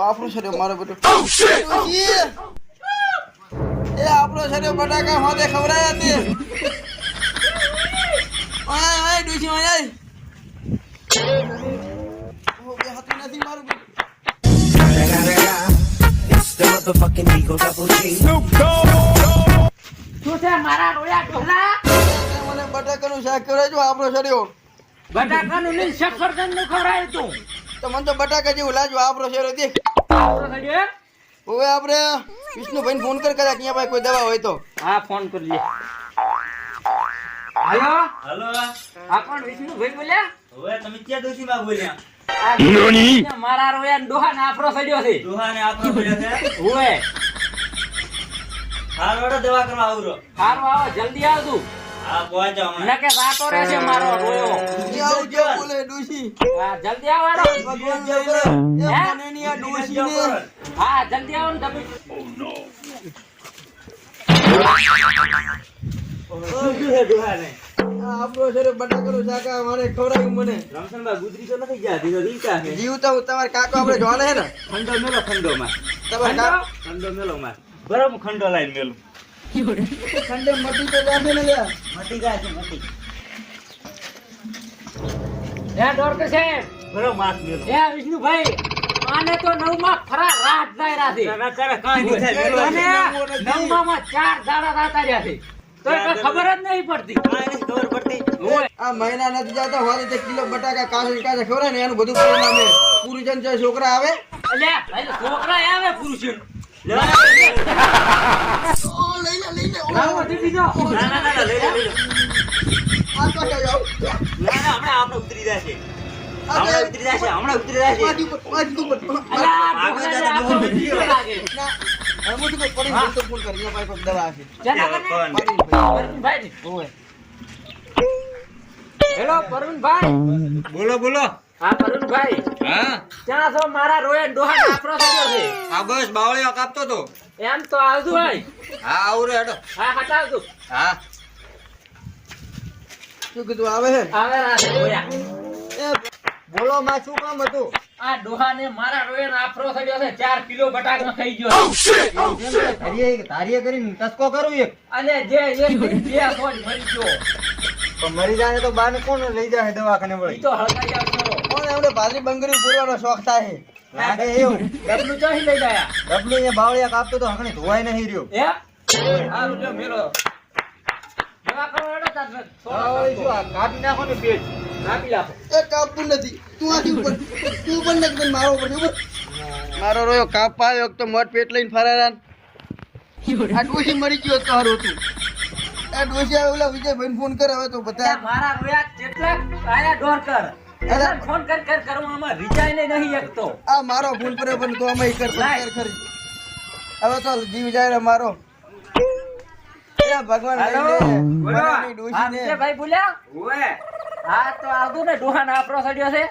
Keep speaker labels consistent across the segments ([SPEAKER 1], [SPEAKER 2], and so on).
[SPEAKER 1] આપણો શરીર મારો બેટો એ આપણો શરીર બટાકા માથે ખવડાયા તે ઓય ઓય ડોશી ઓય. ઓ, બે હાથું નથી મારું બેટું.
[SPEAKER 2] શું છે મારા રોયા ઢોલા?
[SPEAKER 1] મને બટાકાનું શાક ખવડાવજો આપણો શરીર.
[SPEAKER 2] બટાકાનું નહીં સફરજનનું ખવડાવ્યું તું
[SPEAKER 1] તો મને તો બટાકા જેવું લાજ વાપરો છે દેખ હવે આપણે વિષ્ણુભાઈને ફોન કર કદાચ અહીંયા ભાઈ કોઈ દવા હોય તો.
[SPEAKER 2] હા ફોન કરી લે હાલો?
[SPEAKER 3] હલો.
[SPEAKER 2] આ કોણ વિષ્ણુભાઈ બોલ્યા
[SPEAKER 3] હવે તમે ક્યાં દોશીમાં બોલ્યા?
[SPEAKER 2] મારા રોયા ડોહા ને આપણો સડ્યો છે.
[SPEAKER 3] દોહાને આપણો સડ્યો છે?
[SPEAKER 2] ઓએ
[SPEAKER 3] દવા કરવા આવરો
[SPEAKER 2] આવો જલ્દી
[SPEAKER 3] હા પહોંચો હમણાં
[SPEAKER 2] નકે રાતો રહેશે મારો રોયો.
[SPEAKER 1] જે આવું જે બોલે ડોશી?
[SPEAKER 2] હા જલ્દી આવો
[SPEAKER 1] ભગવાન જબરે. એ
[SPEAKER 2] હે?
[SPEAKER 1] મને ની આ ડોશીને.
[SPEAKER 2] હા જલ્દી આવો ને તમે.
[SPEAKER 3] શું છે દોહાને
[SPEAKER 1] આ આપણો શરીર બટાકાનું શાક આ મારે ખવડાવ્યું મને.
[SPEAKER 3] રમશનભાઈ ગુજરી તો નથી ગયા દીધો દીધા છે
[SPEAKER 1] જીવ તો તમારે કાકો આપણે જોવાના હે ને?
[SPEAKER 3] ખંડો મેલો ખંડો માં
[SPEAKER 1] તમારા
[SPEAKER 3] ખંડો? મેલો માં બરાબર ખંડો લાઈન મેલું.
[SPEAKER 1] ખંડે મટી તો જાશે ને લ્યા.
[SPEAKER 3] મટી જાય છે મટી.
[SPEAKER 2] હે ડોક્ટર સાહેબ.
[SPEAKER 3] બરાબર માસ મેલું
[SPEAKER 2] હે વિષ્ણુભાઈ આને તો નવમાં ફરા રાત દાયરા છે.
[SPEAKER 3] ના કરે કાંઈ નહીં થાય મેલો
[SPEAKER 2] અને
[SPEAKER 3] છે.
[SPEAKER 2] નવમામાં ચાર દાડા રાતા રહ્યા છે. તો ખબર જ નહીં પડતી.
[SPEAKER 3] ખબર પડતી.
[SPEAKER 1] આ મહિના નથી જતા હોય તે કિલો બટાકા કાસે કાસે ખબર ને એનું બધું પરિણામ હે. પૂરી જન છોકરા આવે.
[SPEAKER 2] અલ્યા છોકરા આવે પુરુષ હેલો પરુણભાઈ
[SPEAKER 3] બોલો બોલો
[SPEAKER 2] હા પરુણભાઈ
[SPEAKER 3] હા
[SPEAKER 2] ક્યાં છો મારા રોયન ડોહા કાપરો થયો છે
[SPEAKER 3] આ બસ બાવળીઓ કાપતો તો.
[SPEAKER 2] એમ તો આવતું ભાઈ.
[SPEAKER 3] હા આવરે હેડો.
[SPEAKER 2] હા હટાવતું
[SPEAKER 3] હા.
[SPEAKER 1] શું કીધું આવે છે
[SPEAKER 2] આવે રાતે
[SPEAKER 1] બોલો માં શું કામ હતું?
[SPEAKER 2] આ ડોહાને મારા રોયાનો આફરો થયો છે ચાર કિલો બટાકા ખાઈ ગયો છે.
[SPEAKER 1] ધારીએ ધારીએ કરીને ટસકો કરું એક.
[SPEAKER 2] અને જે એક જે કોણ મરી ગયો
[SPEAKER 1] તો મરી જાય તો બાને કોણ લઈ જાય દવાખાને
[SPEAKER 2] ઈ
[SPEAKER 1] વળી
[SPEAKER 2] તો હળગાઈ આવતો
[SPEAKER 1] કોણ એમને ભાજી બંગરી પૂરવાનો શોખ થાય?
[SPEAKER 2] ડબલું ચોથી લઈ ગયા
[SPEAKER 1] ડબલું અહીંયા બાવળિયા કાપતો તો હકણે ધોવાય નહીં રહ્યો.
[SPEAKER 2] હે? મેલો.
[SPEAKER 1] આ કાપી નાખો ને પેટ
[SPEAKER 2] કાપી લાવો
[SPEAKER 1] એ કાપતું નથી. તું આથી ઉપર તું ઉપર નાખ દે મારો ઉપર ઉપર. મારો રોયો કાપ આવ્યો તો મઠ પેટ લઈને ફરારા આ મરી ગયો તો હારું હતું. આ ઓલા વિજયભાઈ ફોન કરાવે તો બધા
[SPEAKER 2] મારા રોયા કેટલા આયા ડોર કર એટલે ફોન કર કર કરવામાં આમાં ને નહીં એકતો
[SPEAKER 1] આ મારો ફોન પર પણ તો અમે કર કર ખરી. હવે તો જીવ જાય રે મારો. ભગવાન લઈ
[SPEAKER 2] હેલો?
[SPEAKER 1] લે.
[SPEAKER 2] બોલો.
[SPEAKER 1] મારાની ડોશીને.
[SPEAKER 2] હા ભાઈ બોલ્યા
[SPEAKER 3] ઓએ
[SPEAKER 2] હા તો આવતું ને ડોહાનો આપરો સડ્યો છે.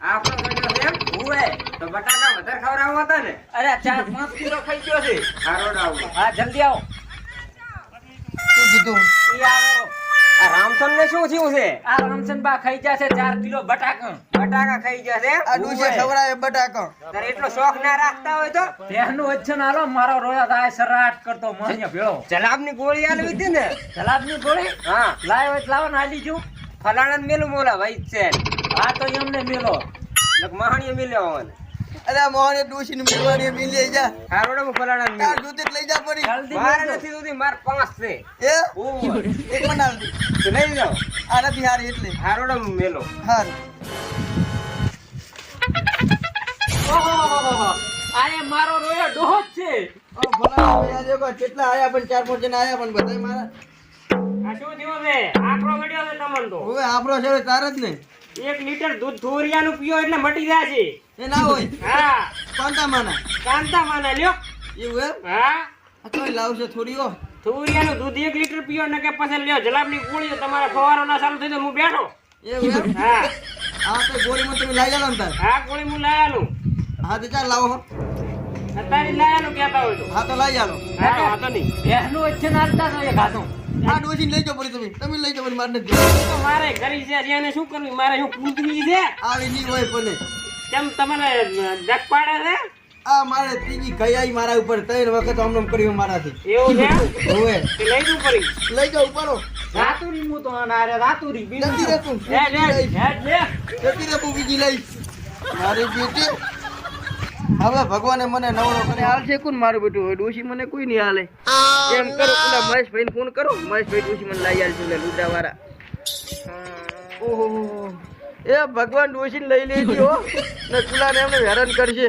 [SPEAKER 3] આપણો સડ્યો છે?
[SPEAKER 2] ઓએ
[SPEAKER 3] તો બટાકા વધારે ખવડાવવા હતા ને.
[SPEAKER 2] અરે ચાર પાંચ કિલો ખાઈ ગયો છે.
[SPEAKER 3] હારોડ આવો.
[SPEAKER 2] હા જલ્દી આવો.
[SPEAKER 1] શું કીધું?
[SPEAKER 2] ઈ આવો.
[SPEAKER 3] આ રામસન ને શું થયું છે?
[SPEAKER 2] આ રામચંદબા ખાઈ જશે ચાર કિલો બટાકા.
[SPEAKER 3] બટાકા ખાઈ ગયા છે?
[SPEAKER 1] આ ડોશી ખવડાવે બટાકા.
[SPEAKER 3] તારે એટલો શોખ ના રાખતા હોય તો?
[SPEAKER 2] તેનું વચન આલો મારો રોયા થાય સરાટ કરતો મોહણિયા ભેળો.
[SPEAKER 3] જલાબની ગોળી આલવી હતી ને?
[SPEAKER 2] જલાબની ગોળી?
[SPEAKER 3] હા.
[SPEAKER 2] લાવ હોય લાવો ને આલી જુ.
[SPEAKER 3] ફલાણા મેલું બોલા ભાઈ છે.
[SPEAKER 2] આ તો એમને મેલો.
[SPEAKER 3] મહાણીએ મેલ્યો હોવાને
[SPEAKER 1] અરે મોહને ડોશી ને મિલવાની એમ લઈ જા.
[SPEAKER 3] હારોડમાં ફલાણા
[SPEAKER 1] તાર
[SPEAKER 3] મિલ્યો
[SPEAKER 1] લઈ જા પડી
[SPEAKER 2] જલ્દી
[SPEAKER 3] મારે નથી સુધી માર પાંચ છે.
[SPEAKER 1] એ. એક મિનિટ આવતી
[SPEAKER 3] તો લઈ જાઓ.
[SPEAKER 1] આ નથી હારી એટલે.
[SPEAKER 3] હારોડ મેલો.
[SPEAKER 1] હાર.
[SPEAKER 2] આ મારો રોયો ડોહો જ છે.
[SPEAKER 1] ઓ ભલા આયા જો કેટલા આયા પણ ચાર પાંચ જણા આયા પણ બધાય મારા.
[SPEAKER 3] આ શું થયું છે? આંકડો ગડ્યો છે તમને તો.
[SPEAKER 1] હવે આપણો છે તાર જ ને.
[SPEAKER 3] એક લીટર દૂધ ધોરિયાનું પીઓ એટલે મટી જાય છે.
[SPEAKER 1] એ ના હોય.
[SPEAKER 3] હા.
[SPEAKER 1] કાંતા માના
[SPEAKER 3] કાંતા માના લ્યો.
[SPEAKER 1] એવું એમ?
[SPEAKER 3] હા.
[SPEAKER 1] આ કોઈ લાવશે થોડી ઓ
[SPEAKER 3] ધોરિયાનું દૂધ એક લીટર પીઓ ને કે પછી લ્યો જલાબની ગોળીઓ તમારા ફવારો ના ચાલુ થઈ હું બેઠો.
[SPEAKER 1] એવું એમ?
[SPEAKER 3] હા.
[SPEAKER 1] હા તો ગોળીમાં તમે લાઈ જાવ અંદર તાર.
[SPEAKER 3] હા ગોળી હું લાયાલું
[SPEAKER 1] હા તો ચાલ લાવો.
[SPEAKER 3] અત્યારે આલું કહેતા હોય તો.
[SPEAKER 1] હા તો લઈ જાલો
[SPEAKER 3] હા તો નહીં.
[SPEAKER 2] એનું વચ્ચે આલતા તો એ ખાતો
[SPEAKER 1] આ ડોસી લઈ જાવ પડી તમે. તમે લઈ મારે નથી જોવું.
[SPEAKER 3] એ તો મારે કરી છે હજી એને શું કરવું? મારે શું કૂદવી છે?
[SPEAKER 1] આવી ની હોય પણ
[SPEAKER 3] કેમ તમારે ડક પાડે છે?
[SPEAKER 1] આ મારે ત્રીજી ગઈ મારા ઉપર. ત્રણ વખત આમ નામ કર્યું મારાથી.
[SPEAKER 3] એવું છે?
[SPEAKER 1] હવે.
[SPEAKER 3] લઈ જવું પડી
[SPEAKER 1] લઈ જાવ ઉપાડો.
[SPEAKER 2] રાતુરી હું તો આના રે રાતુરી બીજું
[SPEAKER 1] જલ્દી રે તું
[SPEAKER 3] હે લે.
[SPEAKER 1] બીજી લઈશ.
[SPEAKER 2] લે.
[SPEAKER 1] જલ્દી રે બીજી લઈ. મારી બેટી. હવે ભગવાને મને નવરો કરે હાલ છે કોણ મારું બેટું? હોય ડોશી મને કોઈ નહીં હાલે. એમ કરો પેલા મહેશભાઈને ફોન કરો. મહેશભાઈ ડોશી મને લઈ આલ છે લુડા વાળા ઓહો એ ભગવાન ડોશીને લઈ લેજી હો. ને પેલાને એમને હેરાન કરશે.